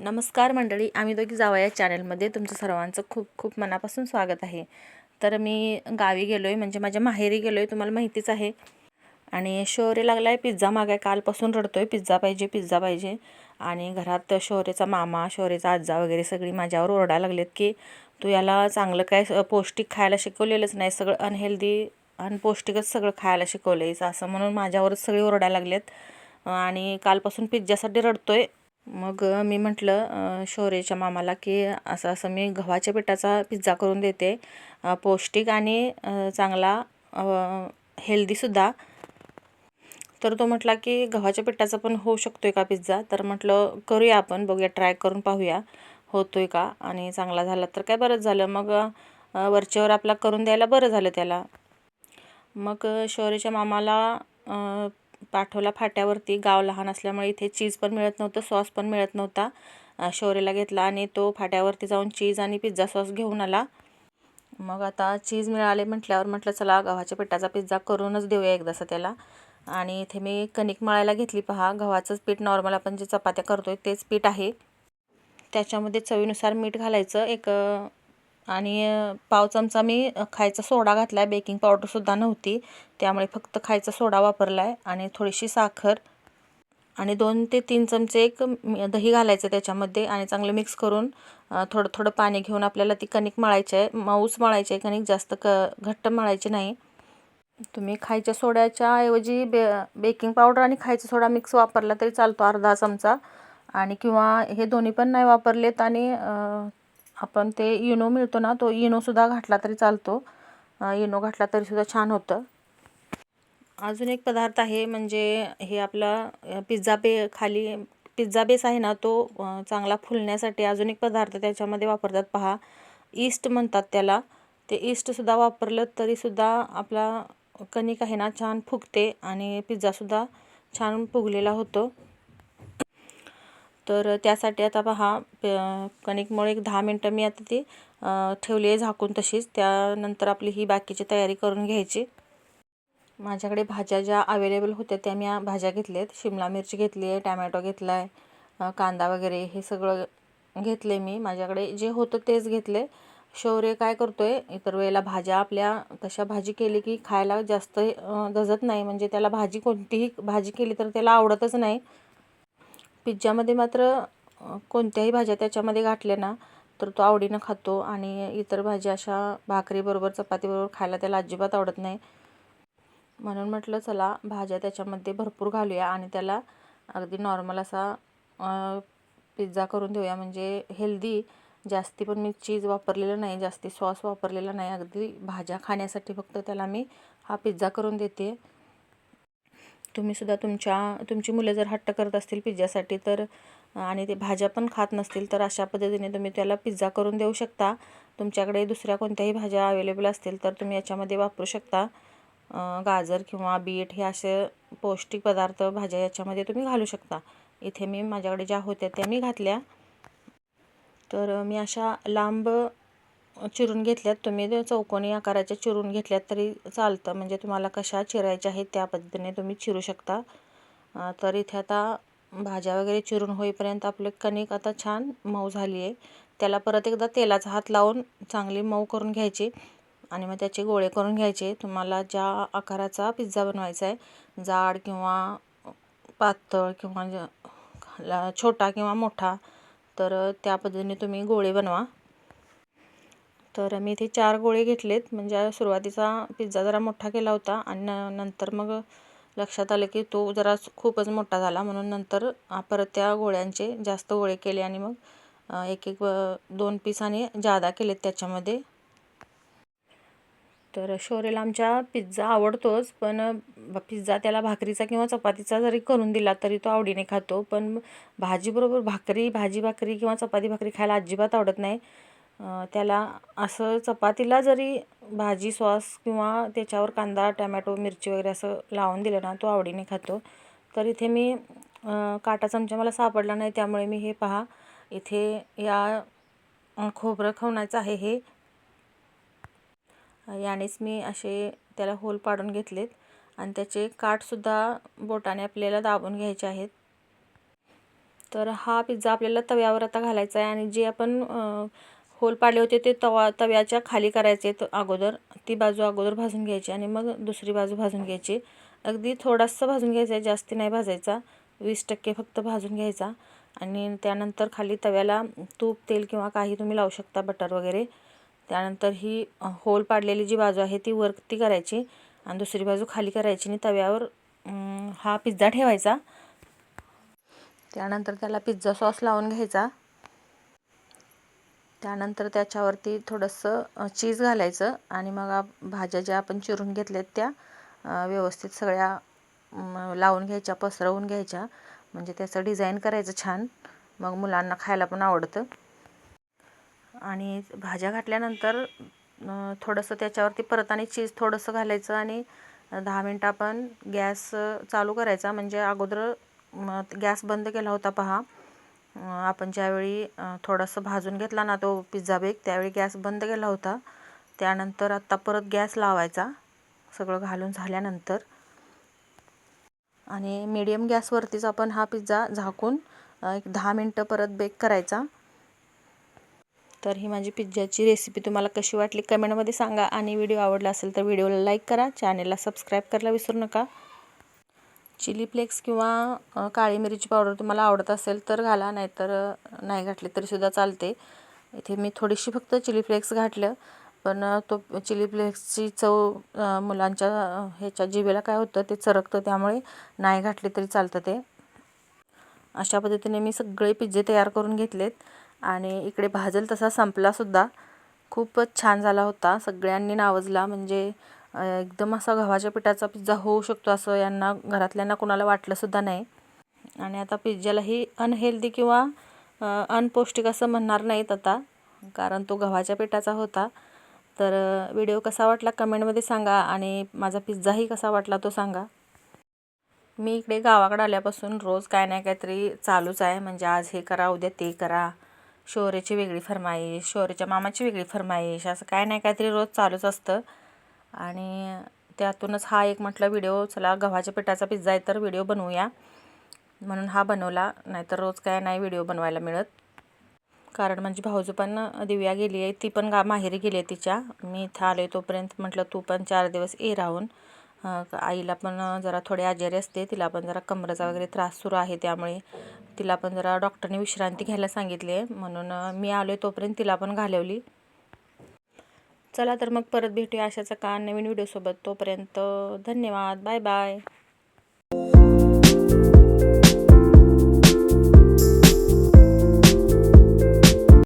नमस्कार मंडळी आम्ही दोघी जावा या चॅनलमध्ये तुमचं सर्वांचं खूप खूप मनापासून स्वागत आहे. तर मी गावी गेलो आहे म्हणजे माझ्या माहेरी गेलो आहे तुम्हाला माहितीच आहे. आणि शौर्य लागला आहे पिझ्झा मागाय कालपासून रडतो आहे पिझ्झा पाहिजे पिझ्झा पाहिजे. आणि घरात शौर्याचा मामा शोरेचा आजा वगैरे सगळी माझ्यावर ओरडायला लागलेत की तू याला चांगलं काय पौष्टिक खायला शिकवलेलंच नाही सगळं अनहेल्दी अनपौष्टिकच सगळं खायला शिकवलं आहेस असं म्हणून माझ्यावरच सगळी ओरडायला लागलेत. आणि कालपासून पिझ्झासाठी आहे मग मी म्हटलं शोरेच्या मामाला की असं असं मी गव्हाच्या पिठाचा पिझ्झा करून देते. पौष्टिक आणि चांगला हेल्दीसुद्धा तर तो म्हटला की गव्हाच्या पिठाचा पण होऊ शकतो आहे का पिझ्झा? तर म्हटलं करूया आपण बघूया ट्राय करून पाहूया. होतो आहे का आणि चांगला झाला तर काय बरंच झालं. मग वरच्यावर आपला करून द्यायला बरं झालं त्याला. मग शौर्यच्या मामाला पाठवला फाट्यावरती. गाव लहान असल्यामुळे इथे चीज पण मिळत नव्हतं सॉस पण मिळत नव्हता. शौर्यला घेतला आणि तो फाट्यावरती जाऊन चीज आणि पिझ्झा सॉस घेऊन आला. मग आता चीज मिळाले म्हटल्यावर म्हटलं चला गव्हाच्या पिठाचा पिझ्झा करूनच देऊया एकदासा त्याला आणि इथे मी कणिक मळायला घेतली. पहा गव्हाचंच पीठ नॉर्मल आपण जे चपात्या करतोय तेच पीठ आहे. त्याच्यामध्ये चवीनुसार मीठ घालायचं. एक आणि पाव चमचा मी खायचा सोडा घातला आहे बेकिंग पावडरसुद्धा नव्हती. त्यामुळे फक्त खायचा सोडा वापरला आहे आणि थोडीशी साखर आणि दोन ते तीन चमचे एक दही घालायचं त्याच्यामध्ये आणि चांगलं मिक्स करून थोडं थोडं पाणी घेऊन आपल्याला ती कणिक मळायची आहे. माऊस मळायची आहे कणिक जास्त क घट्ट मळायची नाही. तुम्ही खायच्या सोड्याच्या ऐवजी बे बेकिंग पावडर आणि खायचा सोडा मिक्स वापरला तरी चालतो अर्धा चमचा. आणि किंवा हे दोन्ही पण नाही वापरलेत आणि आपण ते इनो मिळतो ना तो इनोसुद्धा घातला तरी चालतो. इनो घातला तरीसुद्धा छान होतं. अजून एक पदार्थ आहे म्हणजे हे आपला पिझ्झा बे खाली पिझ्झा बेस आहे ना तो चांगला फुलण्यासाठी अजून एक पदार्थ त्याच्यामध्ये वापरतात पहा. ईस्ट म्हणतात त्याला. ते ईस्टसुद्धा वापरलं तरीसुद्धा आपला कणिक आहे ना छान फुगते आणि पिझ्झासुद्धा छान फुगलेला होतो. तर त्यासाठी आता पहा प- कणिकमुळे एक दहा मिनटं मी आता ती ठेवली आहे झाकून तशीच. त्यानंतर आपली ही बाकीची तयारी करून घ्यायची. माझ्याकडे भाज्या ज्या अवेलेबल होत्या त्या मी भाज्या भाज्या आहेत शिमला मिरची घेतली आहे टॅमॅटो घेतला आहे कांदा वगैरे हे सगळं घेतले मी. माझ्याकडे जे होतं तेच घेतले शौर्य काय करतो आहे इतर वेळेला भाज्या आपल्या तशा भाजी केली की खायला जास्त अ, दजत नाही. म्हणजे त्याला भाजी कोणतीही भाजी केली तर त्याला आवडतच नाही. पिझ्झामध्ये मात्र कोणत्याही भाज्या त्याच्यामध्ये घातल्या ना तर तो आवडीनं खातो आणि इतर भाज्या अशा भाकरीबरोबर चपातीबरोबर खायला त्याला अजिबात आवडत नाही. म्हणून म्हटलं चला भाज्या त्याच्यामध्ये भरपूर घालूया आणि त्याला अगदी नॉर्मल असा पिझ्झा करून देऊया. म्हणजे हेल्दी जास्ती पण मी चीज वापरलेलं नाही जास्ती सॉस वापरलेला नाही. अगदी भाज्या खाण्यासाठी फक्त त्याला मी हा पिझ्झा करून देते. तुम्हीसुद्धा तुमच्या तुमची मुलं जर हट्ट करत असतील पिझ्झासाठी तर आणि ते भाज्या पण खात नसतील तर अशा पद्धतीने तुम्ही त्याला पिझ्झा करून देऊ शकता. तुमच्याकडे दुसऱ्या कोणत्याही भाज्या अवेलेबल असतील तर तुम्ही याच्यामध्ये वापरू शकता. गाजर किंवा बीट हे असे पौष्टिक पदार्थ भाज्या याच्यामध्ये तुम्ही घालू शकता. इथे मी माझ्याकडे ज्या होत्या त्या मी घातल्या. तर मी अशा लांब चिरून घेतल्यात. तुम्ही चौकोनी आकाराच्या चिरून घेतल्यात तरी चालतं. म्हणजे तुम्हाला कशा चिरायच्या आहेत त्या पद्धतीने तुम्ही चिरू शकता. तर इथे आता भाज्या वगैरे चिरून होईपर्यंत आपले कणिक आता छान मऊ झाली आहे त्याला परत एकदा तेलाचा हात लावून चांगली मऊ करून घ्यायची आणि मग त्याचे गोळे करून घ्यायचे. तुम्हाला ज्या आकाराचा पिझ्झा बनवायचा आहे जाड किंवा पातळ किंवा ज- छोटा किंवा मोठा तर त्या पद्धतीने तुम्ही गोळे बनवा. तर मी इथे चार गोळे घेतलेत. म्हणजे सुरुवातीचा पिझ्झा जरा मोठा केला होता आणि न- नंतर मग लक्षात आलं की तो जरा खूपच मोठा झाला. म्हणून नंतर परत त्या गोळ्यांचे जास्त गोळे केले आणि मग एक एक दोन पीसाने जादा केलेत त्याच्यामध्ये. तर शोरेला आमच्या पिझ्झा आवडतोच पण पिझ्झा त्याला भाकरीचा किंवा चपातीचा जरी करून दिला तरी तो आवडीने खातो. पण भाजीबरोबर भाकरी भाजी भाकरी किंवा चपाती भाकरी खायला अजिबात आवडत नाही. त्याला असं चपातीला जरी भाजी सॉस किंवा त्याच्यावर कांदा टॅमॅटो मिरची वगैरे असं लावून दिलं ना तो आवडीने खातो. तर इथे मी काटा चमचा मला सापडला नाही त्यामुळे मी हे पहा. इथे या खोबरं खवण्याचं आहे हे. यानेच मी असे त्याला होल पाडून घेतलेत. आणि त्याचे काठसुद्धा बोटाने आपल्याला दाबून घ्यायचे आहेत. तर हा पिझ्झा आपल्याला तव्यावर आता घालायचा आहे आणि जे आपण होल पाडले होते ते तवा तव्याच्या खाली करायचे तर अगोदर. ती बाजू अगोदर भाजून घ्यायची आणि मग दुसरी बाजू भाजून घ्यायची. अगदी थोडासा भाजून घ्यायचा आहे जास्ती नाही भाजायचा. वीस टक्के फक्त भाजून घ्यायचा. आणि त्यानंतर खाली तव्याला तूप तेल किंवा काही तुम्ही लावू शकता बटर वगैरे. त्यानंतर ही होल पाडलेली जी बाजू आहे ती वरती करायची आणि दुसरी बाजू खाली करायची आणि तव्यावर हा पिझ्झा ठेवायचा. त्यानंतर त्याला पिझ्झा सॉस लावून घ्यायचा. त्यानंतर त्याच्यावरती थोडंसं चीज घालायचं आणि मग भाज्या ज्या आपण चिरून घेतल्यात त्या व्यवस्थित सगळ्या लावून घ्यायच्या पसरवून घ्यायच्या. म्हणजे त्याचं डिझाईन करायचं छान. मग मुलांना खायला पण आवडतं. आणि भाज्या घातल्यानंतर थोडंसं त्याच्यावरती परत आणि चीज थोडंसं घालायचं आणि दहा मिनटं आपण गॅस चालू करायचा. म्हणजे अगोदर गॅस बंद केला होता पहा. आपण ज्यावेळी थोडंसं भाजून घेतला ना तो पिझ्झा बेक त्यावेळी गॅस बंद केला होता. त्यानंतर आत्ता परत गॅस लावायचा. सगळं घालून झाल्यानंतर. आणि मिडियम गॅसवरतीच आपण हा पिझ्झा झाकून एक दहा मिनटं परत बेक करायचा. तर ही माझी पिझ्झाची रेसिपी तुम्हाला कशी वाटली कमेंटमध्ये सांगा. आणि व्हिडिओ आवडला असेल तर व्हिडिओला लाईक करा. चॅनेलला सबस्क्राईब करायला विसरू नका. चिली फ्लेक्स किंवा काळी मिरची पावडर तुम्हाला आवडत असेल तर घाला नाहीतर नाही घातली तरीसुद्धा चालते. इथे मी थोडीशी फक्त चिली फ्लेक्स घातलं पण तो चिली फ्लेक्सची चव मुलांच्या ह्याच्या जिभेला काय होतं ते चरकतं त्यामुळे नाही घातले तरी चालतं ते. अशा पद्धतीने मी सगळे पिझ्झे तयार करून घेतलेत आणि इकडे भाजल तसा संपलासुद्धा खूपच छान झाला होता सगळ्यांनी नावजला म्हणजे एकदम असा गव्हाच्या पिठाचा पिझ्झा होऊ शकतो असं यांना घरातल्यांना कोणाला वाटलंसुद्धा नाही. आणि आता पिझ्झालाही अनहेल्दी किंवा अनपौष्टिक असं म्हणणार नाहीत आता कारण तो गव्हाच्या पिठाचा होता. तर व्हिडिओ कसा वाटला कमेंटमध्ये सांगा आणि माझा पिझ्झाही कसा वाटला तो सांगा. मी इकडे गावाकडे आल्यापासून रोज काय नाही काहीतरी चालूच आहे. म्हणजे आज हे करा उद्या ते करा. शोरेची वेगळी फरमाईश शोरेच्या मामाची वेगळी फरमाईश असं काय नाही काहीतरी रोज चालूच असतं. आणि त्यातूनच हा एक म्हटलं व्हिडिओ चला गव्हाच्या पिठाचा पिझ्झा आहे तर व्हिडिओ बनवूया. म्हणून हा बनवला नाहीतर रोज काय नाही व्हिडिओ बनवायला मिळत. कारण म्हणजे भाऊजू पण दिव्या गेली आहे ती पण गा माहेरी गेली आहे तिच्या. मी इथं आलो आहे तोपर्यंत म्हटलं तू पण चार दिवस ये राहून. आईला पण जरा थोडी आजारी असते तिला पण जरा कमरेचा वगैरे त्रास सुरू आहे त्यामुळे. तिला पण जरा डॉक्टरने विश्रांती घ्यायला सांगितली आहे. म्हणून मी आलो आहे तोपर्यंत तिला पण घालवली. चला तर मग परत भेटूया अशाचा का नवीन व्हिडिओसोबत तोपर्यंत धन्यवाद. Bye bye